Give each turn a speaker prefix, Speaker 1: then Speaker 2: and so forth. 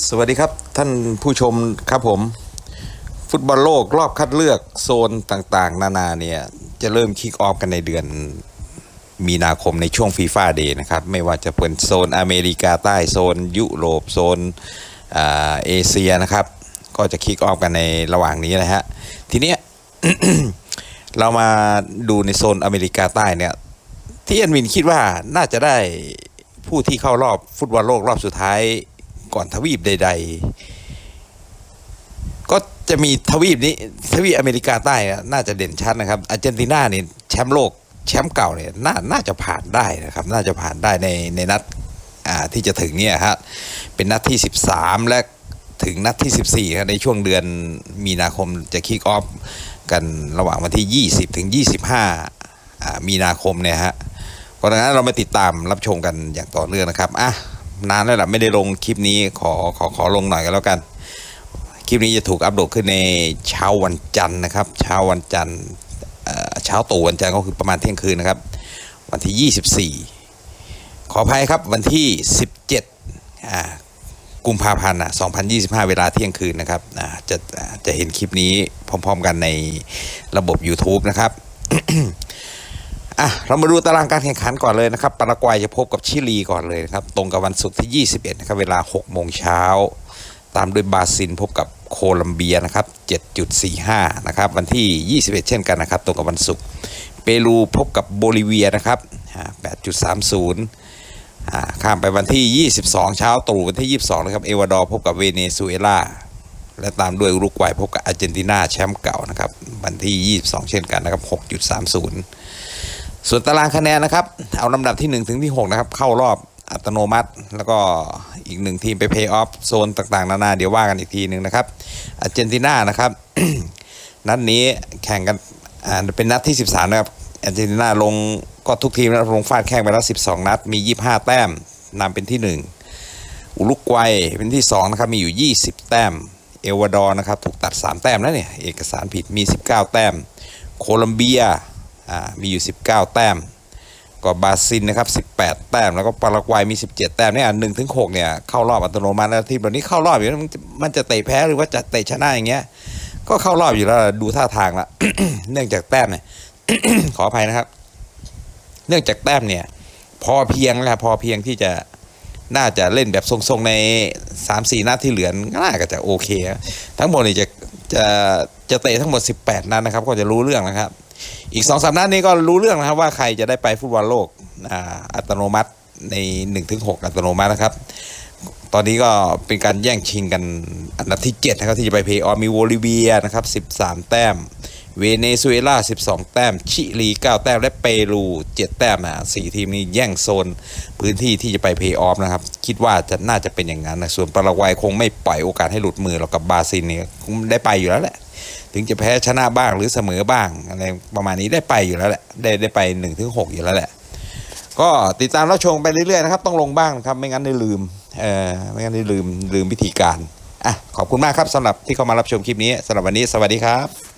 Speaker 1: สวัสดีครับท่านผู้ชมครับผม ฟุตบอลโลกรอบคัดเลือกโซนต่างๆ นานาเนี่ย จะเริ่มคิกออฟกันในเดือนมีนาคมในช่วงฟีฟ่าเดย์นะครับ ไม่ว่าจะเป็นโซนอเมริกาใต้โซน ยุโรปโซนเอเชียนะครับ ก็จะคิกออฟกันในระหว่างนี้นะฮะ ทีเนี้ยเรามาดูในโซนอเมริกาใต้เนี่ย ที่อันวินคิดว่าน่าจะได้ผู้ที่เข้ารอบฟุตบอลโลกรอบสุดท้าย ก่อนทวีปใด ๆ ก็จะมีทวีปนี้ทวีปอเมริกาใต้น่าจะเด่นชัดนะครับอาร์เจนตินาเนี่ยแชมป์โลกแชมป์เก่าเนี่ยน่าน่าจะผ่านได้นะครับ น่าจะผ่านได้ในในนัดที่จะถึงเนี่ยฮะเป็นนัดที่ 13 และถึงนัดที่ 14ครับในช่วงเดือนมีนาคมจะคิกออฟกันระหว่างวันที่ 20 ถึง 25อ่ามีนาคมเนี่ยฮะเพราะฉะนั้นเรามาติดตามรับชมกันอย่างต่อเนื่องนะครับอะ นานแล้วล่ะไม่ได้ลงคลิปนี้ขอขอขอลงหน่อยกันแล้วกัน คลิปนี้จะถูกอัปโหลดขึ้นในเช้าวันจันทร์นะครับ เช้าวันจันทร์เช้าตู่วันจันทร์ก็คือประมาณเที่ยงคืนนะครับ วันที่ 24 ขออภัยครับวันที่ 17กุมภาพันธ์2025 เวลาเที่ยงคืนนะครับจะจะเห็นคลิปนี้พร้อม ๆ กันในระบบ YouTube นะครับ อะเรามาดูตารางการแข่งขันก่อนเลยนะครับปารากวัยจะพบกับชิลีก่อนเลยนะครับตรงกับวันศุกร์ที่ 21นะครับเวลา6โมงเช้าตามด้วยบราซิลพบกับโคลัมเบียนะครับ7.45นะครับวันที่ 21 เช่นกันนะครับตรงกับวันศุกร์เปรูพบกับโบลิเวียนะครับอ่า8.30ข้ามไปวันที่ 22 เช้าตรู่วันที่ 22นะครับเอวาดอร์พบกับเวเนซุเอลาและตามด้วยอุรุกวัยพบกับอาร์เจนตินาแชมป์เก่านะครับวันที่ 22 เช่นกันนะครับ6.30 ส่วนตารางคะแนนนะครับ เอาลำดับที่ 1 ถึงที่ 6 นะครับ เข้ารอบอัตโนมัติ แล้วก็อีกหนึ่งทีมไปเพย์ออฟโซนต่างๆ นานา เดี๋ยวว่ากันอีกทีหนึ่งนะครับอาร์เจนตินานะครับ นัดนี้แข่งกันเป็นนัดที่ 13 นะครับอาร์เจนตินาลงก็ทุกทีมนะลงฟาดแข่งไปแล้ว 12 นัด มี 25 แต้มนำเป็นที่ 1 อุรุกวัยเป็นที่ 2 นะครับ มีอยู่ 20 แต้ม เอลวาดอร์นะครับ ถูกตัด 3 แต้มแล้วเนี่ย เอกสารผิดมี 19 แต้ม โคลัมเบีย มีอยู่ 19 แต้มก็บราซิลนะครับ 18 แต้ม แล้วก็ปารากวัยมี 17 แต้มเนี่ยหนึ่งถึงหกเนี่ยเข้ารอบอัตโนมัติแล้วทีมแบบนี้เข้ารอบอยู่แล้วมันจะเตะแพ้หรือว่าจะเตะชนะอย่างเงี้ย ก็เข้ารอบอยู่แล้วดูท่าทางละ เนื่องจากแต้มเนี่ยขออภัยนะครับ เนื่องจากแต้มเนี่ย พอเพียงแล้วพอเพียงที่จะน่าจะเล่นแบบทรงๆในสามสี่นัดที่เหลือน่าก็จะโอเค ทั้งหมดนี่จะจะจะเตะทั้งหมด 18 นัดนะครับ ก็จะรู้เรื่องนะครับ อีกสองสามนัดนี้ก็รู้เรื่องนะครับว่าใครจะได้ไปฟุตบอลโลกอัตโนมัติใน1นถึงหอัตโนมัตินะครับ ตอนนี้ก็เป็นการแย่งชิงกันอันดับที่ 7 นะครับ ที่จะไปเพย์ออฟมีโบลิเวียนะครับ 13 แต้ม เวเนซุเอลา 12 แต้ม ชิลี 9 แต้ม และเปรู 7 แต้มนะสี่ทีมนี้แย่งโซนพื้นที่ที่จะไปเพย์ออฟนะครับ คิดว่าจะน่าจะเป็นอย่างนั้นนะ ส่วนปารากวัยคงไม่ปล่อยโอกาสให้หลุดมือหรอกกับบราซิลเนี่ยคงได้ไปอยู่แล้วแหละ ถึงจะแพ้ชนะบ้างหรือเสมอบ้างอะไรประมาณนี้ได้ไปอยู่แล้วแหละได้ได้ไป1นถึงหอยู่แล้วแหละ ก็ติดตามรับชมไปเรื่อยๆนะครับ ต้องลงบ้างนะครับไม่งั้นได้ลืมเออไม่งั้นได้ลืมลืมวิธีการอะขอบคุณมากครับสำหรับที่เข้ามารับชมคลิปนี้สำหรับวันนี้สวัสดีครับ